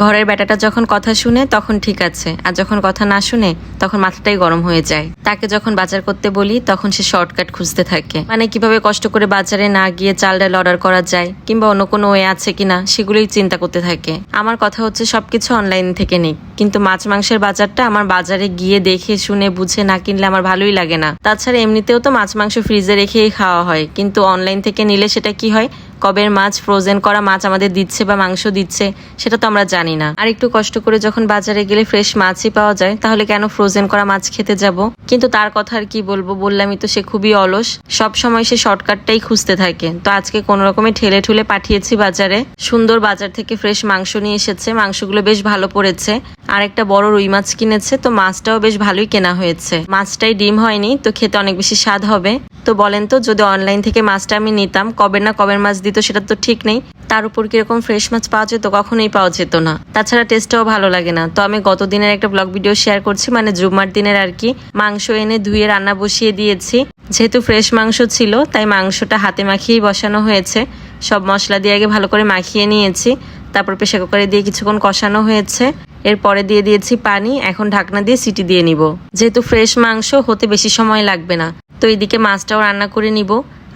ঘরের বেটাটা যখন কথা শুনে তখন ঠিক আছে, আর যখন কথা না শুনে তখন মাথাটাই গরম হয়ে যায়। তাকে যখন বাজার করতে বলি তখন সে শর্টকাট খুঁজতে থাকে। মানে কীভাবে কষ্ট করে বাজারে না গিয়ে চাল ডাল অর্ডার করা যায়, কিংবা অন্য কোনো ওয়ে আছে কিনা সেগুলোই চিন্তা করতে থাকে। আমার কথা হচ্ছে সবকিছু অনলাইন থেকে নিক, কিন্তু মাছ মাংসের বাজারটা আমার বাজারে গিয়ে দেখে, শুনে, বুঝে না কিনলে আমার ভালোই লাগে না। তাছাড়া এমনিতেও তো মাছ মাংস ফ্রিজে রেখেই খাওয়া হয়, কিন্তু অনলাইন থেকে নিলে সেটা কি হয়? কবের মাছ ফ্রোজেন করা মাছ আমাদের দিচ্ছে বা মাংস দিচ্ছে, সেটা তো আমরা জানি না। আর একটু কষ্ট করে যখন বাজারে গেলে ফ্রেশ মাছই পাওয়া যায়, তাহলে কেন ফ্রোজেন করা মাছ খেতে যাব? কিন্তু তার কথা আর কি বলব, বললামই তো সে খুবই অলস। সব সময় সে শর্টকাটটাই খুঁজতে থাকে। তো আজকে কোনো রকমে ঠেলে ঠুলে পাঠিয়েছি বাজারে। সুন্দর বাজার থেকে ফ্রেশ মাংস নিয়ে এসেছে। মাংসগুলো বেশ ভালো পড়েছে। আর একটা বড় রুই মাছ কিনেছে। তো মাছটাও বেশ ভালোই কেনা হয়েছে। মাছটাই ডিম হয়নি, তো খেতে অনেক বেশি স্বাদ হবে। তো বলেন তো, যদি অনলাইন থেকে মাছটা আমি নিতাম, কবে না কবের মাছ দিত সেটা তো ঠিক নেই। তার উপর কীরকম ফ্রেশ মাছ পাওয়া যেত, কখনোই পাওয়া যেত না। তাছাড়া টেস্টটাও ভালো লাগে না। তো আমি গত দিনের একটা ব্লগ ভিডিও শেয়ার করছি মানে জুম্মার দিনের আর কি। মাংস এনে ধুয়ে রান্না বসিয়ে দিয়েছি। যেহেতু ফ্রেশ মাংস ছিল, তাই মাংসটা হাতে মাখিয়েই বসানো হয়েছে। সব মশলা দিয়ে আগে ভালো করে মাখিয়ে নিয়েছি। তারপর প্রেশার কুকারে দিয়ে কিছুক্ষণ কষানো হয়েছে। এরপরে দিয়ে দিয়েছি পানি। এখন ঢাকনা দিয়ে সিটি দিয়ে নিব। যেহেতু ফ্রেশ মাংস, হতে বেশি সময় লাগবে না। তো এদিকে মাছটাও রান্না করে নিব।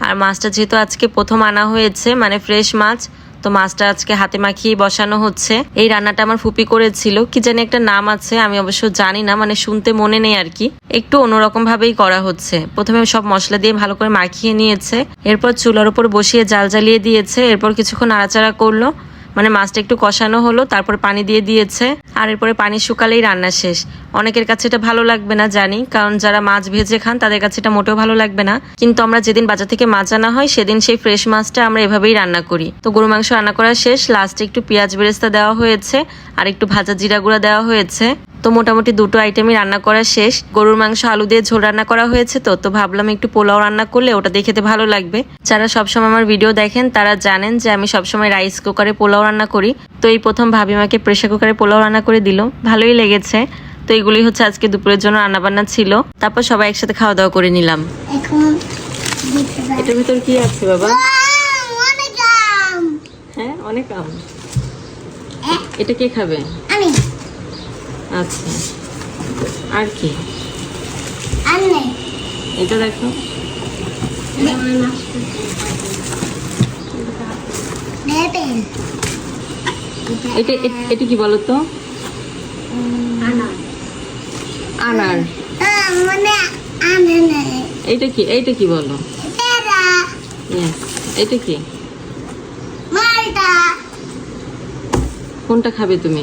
আর মাছটা যেহেতু আজকে প্রথম আনা হয়েছে মানে ফ্রেশ মাছ, তো মাছটা আজকে হাতে মাখিয়ে বসানো হচ্ছে। এই রান্নাটা আমার ফুপি করেছিল। কি জানি একটা নাম আছে, আমি অবশ্য জানি না মানে শুনতে মনে নেই আর কি। একটু অন্যরকম ভাবেই করা হচ্ছে। প্রথমে সব মশলা দিয়ে ভালো করে মাখিয়ে নিয়েছে। এরপর চুলার উপর বসিয়ে জাল জ্বালিয়ে দিয়েছে। এরপর কিছুক্ষণ নাড়াচাড়া করল। মানে মাছটা একটু কষানো হলো, তারপর পানি দিয়ে দিয়েছে, আর এরপরে পানি শুকালেই রান্না শেষ। অনেকের কাছে এটা ভালো লাগবে না জানি, কারণ যারা মাছ ভেজে খান তাদের কাছে এটা মোটেও ভালো লাগবে না। কিন্তু আমরা যেদিন বাজার থেকে মাছ আনা হয়, সেদিন সেই ফ্রেশ মাছটা আমরা এভাবেই রান্না করি। তো গরু মাংস রান্না করা শেষ লাস্টে একটু পেঁয়াজ বেরেস্তা দেওয়া হয়েছে, আর একটু ভাজা জিরা গুঁড়া দেওয়া হয়েছে। তো মোটামুটি দুটো আইটেমই রান্না করা শেষ। গরুর মাংস আলু দিয়ে ঝোল রান্না করা হয়েছে তো তো ভাবলাম একটু পোলাও রান্না করলে ওটা দেখে খেতে ভালো লাগবে। যারা সবসময় আমার ভিডিও দেখেন তারা জানেন যে আমি সবসময় রাইস কুকারে পোলাও রান্না করি। তো এই প্রথম ভাবিমাকে প্রেশার কুকারে পোলাও রান্না করে দিল। ভালোই লেগেছে। তো এগুলি হচ্ছে আজকে দুপুরের জন্য রান্নাবান্না ছিল। তারপর সবাই একসাথে খাওয়া দাওয়া করে নিলাম। এটার ভিতর কি আছে বাবা? Wow, অনেক আম। হ্যাঁ অনেক আম। এটা কে খাবে? আচ্ছা। আর কি? আর নেই। এটা দেখো। এটা এটা কি বলো তো আনার। আহ, মনে কি বলো? এটা। কি? কোনটা খাবে তুমি।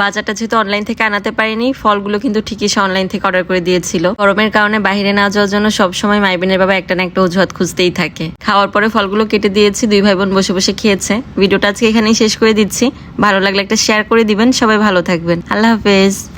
বাজারটা যেহেতু অনলাইন থেকে আনাতে পারিনি, ফলগুলো কিন্তু ঠিকই সে অনলাইন থেকে অর্ডার করে দিয়েছিল। গরমের কারণে বাইরে না যাওয়ার জন্য সবসময় মাইবিনের বাবা একটা না একটা অজুহাত খুঁজতেই থাকে। খাওয়ার পরে ফলগুলো কেটে দিয়েছি, দুই ভাই বোন বসে বসে খেয়েছে। ভিডিওটা আজকে এখানেই শেষ করে দিচ্ছি। ভালো লাগলে একটা শেয়ার করে দিবেন, সবাই ভালো থাকবেন। আল্লাহ হাফেজ।